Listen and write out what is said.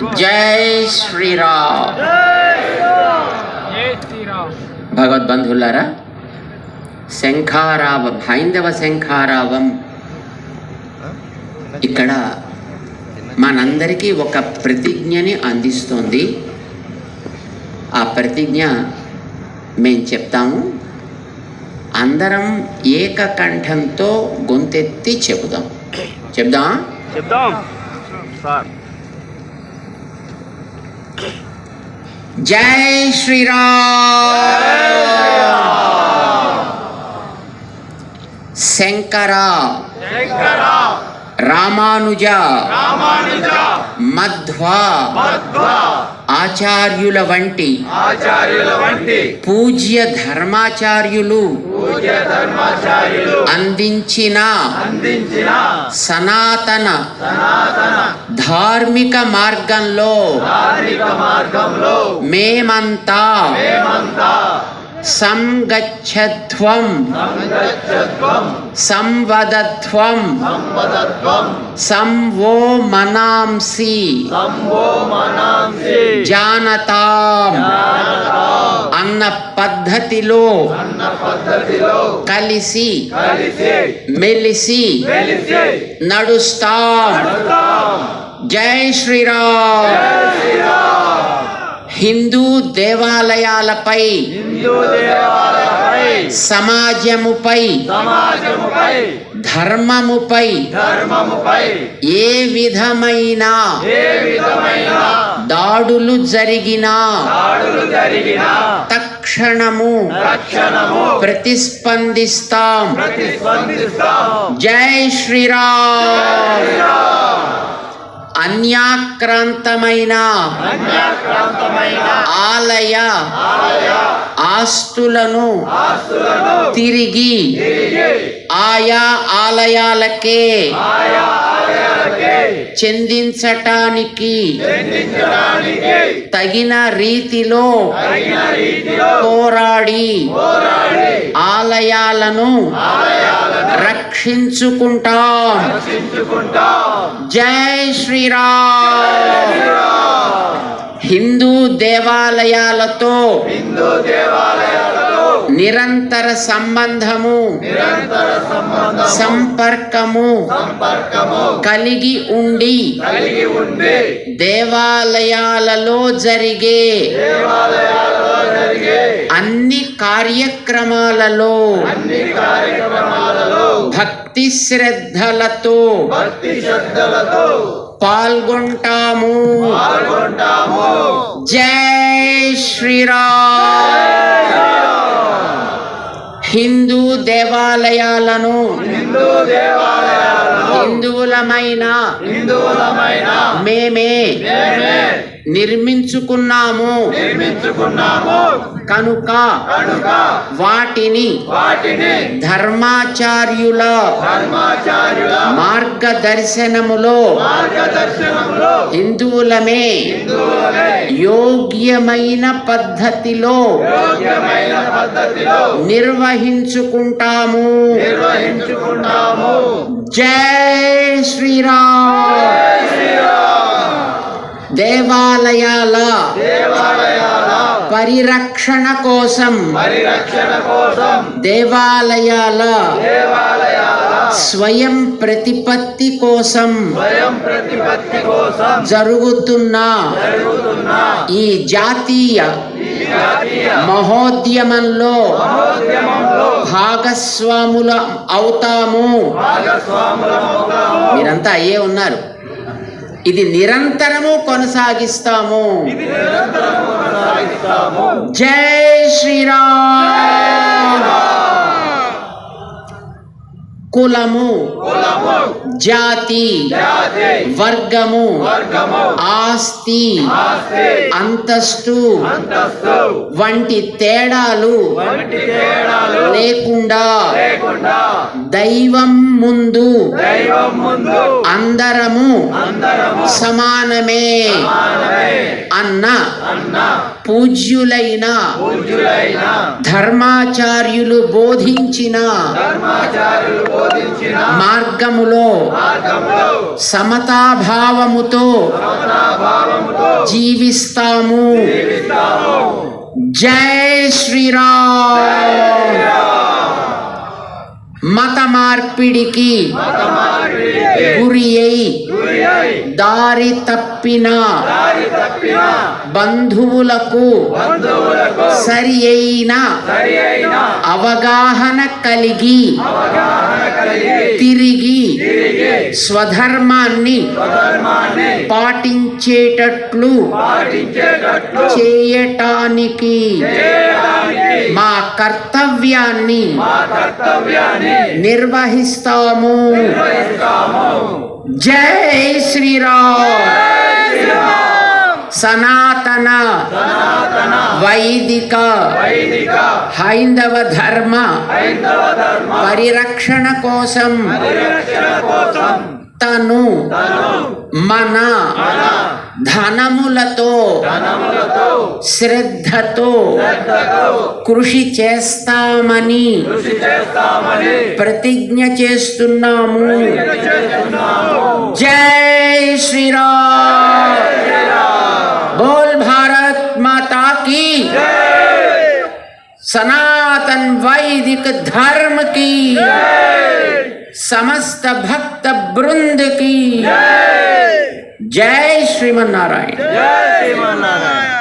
జై శ్రీరామ్. భగవద్బంధులారా శంఖారావం హైందవ శంఖారావం ఇక్కడ మనందరికీ ఒక ప్రతిజ్ఞని అందిస్తుంది. ఆ ప్రతిజ్ఞ మేము చెప్తాము. అందరం ఏకకంఠంతో గొంతెత్తి చెబుదాం. చెప్దాం చెప్దాం. సార్. जय श्री राम शंकर। रामानुजा। रामानुजा। मध्वा। मध्वा। ఆచార్యుల వంటి ఆచార్యుల వంటి పూజ్య ధర్మాచార్యులు పూజ్య ధర్మాచార్యులు అందించిన అందించిన సనాతన సనాతన ధార్మిక మార్గంలో ధార్మిక మార్గంలో మేమంతా సంగచ్చత్వం. సంవదధ్వం సంపదత్వం సంవో మనాంసి. జానతాం. అన్న పద్ధతిలో కలిసి మెలిసి నడుస్తాం. జై శ్రీరామ్. హిందూ దేవాలయాలపై సమాజముపై ధర్మముపై ఏ విధమైన దాడులు జరిగినా తక్షణము ప్రతిస్పందిస్తాం. జై శ్రీరామ్. అన్యాక్రాంతమైన ఆలయ ఆస్తులను తిరిగి ఆయా ఆలయాలకే చెందించటానికి తగిన రీతిలో పోరాడి ఆలయాలను రక్షించుకుంటాం. జై శ్రీరామ్. హిందూ దేవాలయాలతో నిరంతర సంబంధము సంపర్కము కలిగి ఉండి దేవాలయాలలో జరిగే అన్ని కార్యక్రమాలలో భక్తి శ్రద్ధలతో పాల్గొంటాము. జై శ్రీరామ్. హిందూ దేవాలయాలను హిందూ దేవాలయాలను హిందువులమైన హిందువులమైన మేమే నిర్మించుకున్నాము. నిర్మించుకున్నాము. కనుక కనుక వాటిని వాటిని ధర్మాచార్యుల ధర్మాచార్యుల మార్గదర్శనములో మార్గదర్శనంలో హిందువులమే హిందువులనే యోగ్యమైన పద్ధతిలో యోగ్యమైన పద్ధతిలో నిర్వహించుకుంటాము. నిర్వహించుకుంటాము. జై శ్రీరామ్. దేవాలయాల పరిరక్షణ కోసం దేవాలయాల స్వయం ప్రతిపత్తి కోసం జరుగుతున్న ఈ జాతీయ మహోద్యమంలో భాగస్వాముల అవుతాము. మీరంతా అయ్యే ఉన్నారు. ఇది నిరంతరము కొనసాగిస్తాము. కొనసాగిస్తాము. జై శ్రీరామ్. కులము జాతి వర్గము ఆస్తి అంతస్తు వంటి తేడాలు లేకుండా దైవం ముందు అందరము సమానమే అన్న పూజ్యులైన ధర్మాచార్యులు బోధించిన మార్గములో సమతాభావముతో జీవిస్తాము. జై శ్రీరామ్. మత మార్పిడికి గురి అయి దారి తప్పిన బంధువులకు సరి అయిన అవగాహన కలిగి తిరిగి స్వధర్మాన్ని పాటించేటట్లు చేయటానికి మా కర్తవ్యాన్ని నిర్వహిస్తాము. జై శ్రీరామ్. సనాతన వైదిక హైందవ ధర్మ పరిరక్షణ కోసం తను మన ధనములతో శ్రద్ధతో కృషి చేస్తామని ప్రతిజ్ఞ చేస్తున్నాము. చేస్తున్నాము. జై శ్రీరామ్. सनातन वैदिक धर्म की। समस्त भक्त वृंद की। जय श्रीमन नारायण जय श्रीमन नारायण